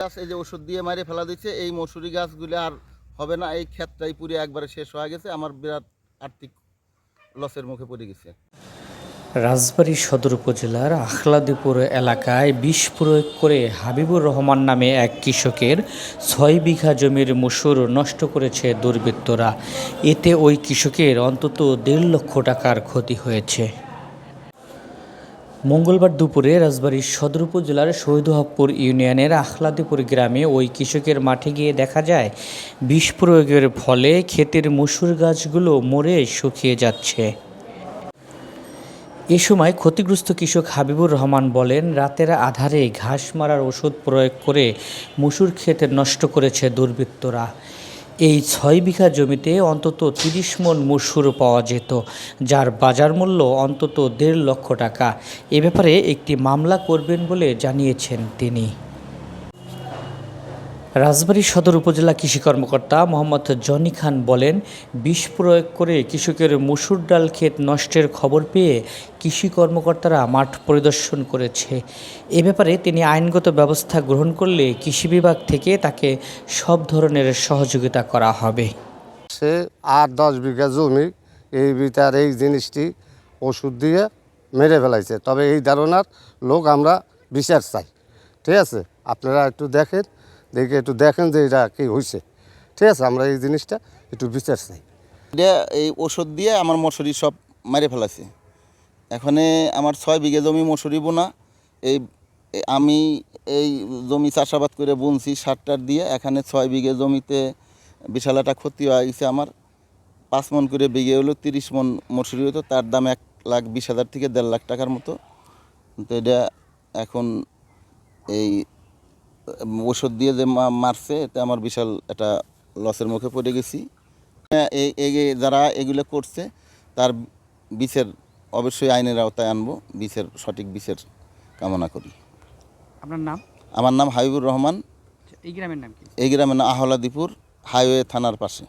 গাছ এই যে ওষুধ দিয়ে মারে ফেলা দিচ্ছে, এই মসুরি গাছগুলো আর হবে না। এই ক্ষেতটাই পুরো একবারে শেষ হয়ে গেছে। আমার বিরাট আর্থিক লসের মুখে পড়ে গেছে। রাজবাড়ী সদর উপজেলার আখলাদিপুর এলাকায় বিষ প্রয়োগ করে হাবিবুর রহমান নামে এক কৃষকের ছয় বিঘা জমির মসুর নষ্ট করেছে দুর্বৃত্তরা। এতে ওই কৃষকের অন্তত দেড় লক্ষ টাকার ক্ষতি হয়েছে। মঙ্গলবার দুপুরে রাজবাড়ীর সদর উপজেলার শহীদহাবপুর ইউনিয়নের আখলাদিপুর গ্রামে ওই কৃষকের মাঠে গিয়ে দেখা যায়, বিষ প্রয়োগের ফলে ক্ষেতের মসুর গাছগুলো মরে শুকিয়ে যাচ্ছে। এ সময় ক্ষতিগ্রস্ত কৃষক হাবিবুর রহমান বলেন, রাতের আধারে ঘাস মারার ওষুধ প্রয়োগ করে মসুর ক্ষেতে নষ্ট করেছে দুর্বৃত্তরা। এই ছয় বিঘা জমিতে অন্তত তিরিশ মন মসুর পাওয়া যেত, যার বাজার মূল্য অন্তত দেড় লক্ষ টাকা। এ ব্যাপারে একটি মামলা করবেন বলে জানিয়েছেন তিনি। রাজবাড়ী সদর উপজেলা কৃষি কর্মকর্তা মোহাম্মদ জনি খান বলেন, বিষ প্রয়োগ করে কৃষকের মসুর ডাল ক্ষেত নষ্টের খবর পেয়ে কৃষি কর্মকর্তারা মাঠ পরিদর্শন করেছে। এ ব্যাপারে তিনি আইনগত ব্যবস্থা গ্রহণ করলে কৃষি বিভাগ থেকে তাকে সব ধরনের সহযোগিতা করা হবে। সে আট দশ বিঘা জমি এই ভিতর এই জিনিসটি ওষুধ দিয়ে মেরে ফেলাইছে। তবে এই ধারণার লোক আমরা বিচার চাই। ঠিক আছে? আপনারা একটু দেখেন। দেখে একটু দেখেন যে এটা কি হয়েছে ঠিক আছে, আমরা এই জিনিসটা একটু বিচার চাই। এটা এই ওষুধ দিয়ে আমার মশুরি সব মেরে ফেলাছে এখানে আমার ছয় বিঘে জমি মশুরি বোনা। এই, আমি এই জমি চাষাবাদ করে বুনছি সারটার দিয়ে। এখানে ছয় বিঘে জমিতে বিশাল একটা ক্ষতি হয়ে গেছে আমার। পাঁচ মন করে বিঘে হলো তিরিশ মন মশুরি হতো, তার দাম এক লাখ বিশ হাজার থেকে দেড় লাখ টাকার মতো। তো এটা এখন এই ওষুধ দিয়ে যে মারছে এতে আমার বিশাল একটা লসের মুখে পড়ে গেছি। হ্যাঁ, যারা এগুলো করছে তার বিষের অবশ্যই আইনের আওতায় আনব বিষের সঠিক বিষের কামনা করি। আপনার নাম? আমার নাম হাবিবুর রহমান। এই গ্রামের নাম কি? এই গ্রামের নাম আহলাদিপুর হাইওয়ে থানার পাশে।